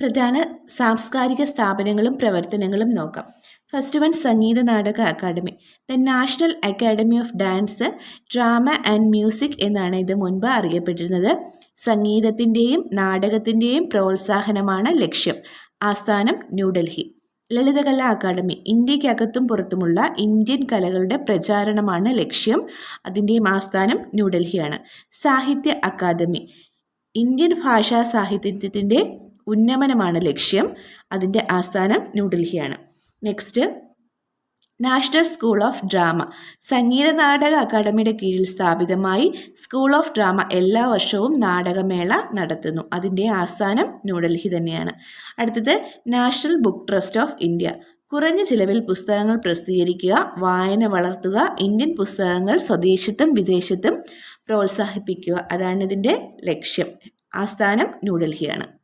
പ്രധാന സാംസ്കാരിക സ്ഥാപനങ്ങളും പ്രവർത്തനങ്ങളും നോക്കാം. First one Sangeet Natak academy. The national academy of dance drama and music എന്നാണ് ഇത് മുൻപ് അറിയപ്പെട്ടിരുന്നത്. സംഗീതത്തിന്റെയും നാടകത്തിന്റെയും പ്രോത്സാഹനമാണ് ലക്ഷ്യം. ആസ്ഥാനം ന്യൂഡൽഹി. ലളിതകലാ അക്കാദമി. ഇന്ത്യക്കകത്തും പുറത്തുമുള്ള ഇന്ത്യൻ കലകളുടെ പ്രചാരണമാണ് ലക്ഷ്യം. അതിന്റെയും ആസ്ഥാനം ന്യൂഡൽഹിയാണ്. സാഹിത്യ അക്കാദമി. ഇന്ത്യൻ ഭാഷാ സാഹിത്യത്തിന്റെ ഉന്നമനമാണ് ലക്ഷ്യം. അതിന്റെ ആസ്ഥാനം ന്യൂഡൽഹിയാണ് next national school of drama Sangeet Natak അക്കാദമിയുടെ കീഴിൽ സ്ഥാപിതമായി സ്കൂൾ ഓഫ് ഡ്രാമ എല്ലാ വർഷവും നാടകമേള നടത്തുന്നു. അതിന്റെ ആസ്ഥാനം ന്യൂഡൽഹി തന്നെയാണ്. അടുത്തത് national book trust of India കുറഞ്ഞ ചിലവിൽ പുസ്തകങ്ങൾ പ്രസിദ്ധീകരിക്കുക വായന വളർത്തുക ഇന്ത്യൻ പുസ്തകങ്ങൾ സ്വദേശത്തും വിദേശത്തും പ്രോത്സാഹിപ്പിക്കുക. അതാണ് ഇതിന്റെ ലക്ഷ്യം. ആസ്ഥാനം ന്യൂഡൽഹിയാണ്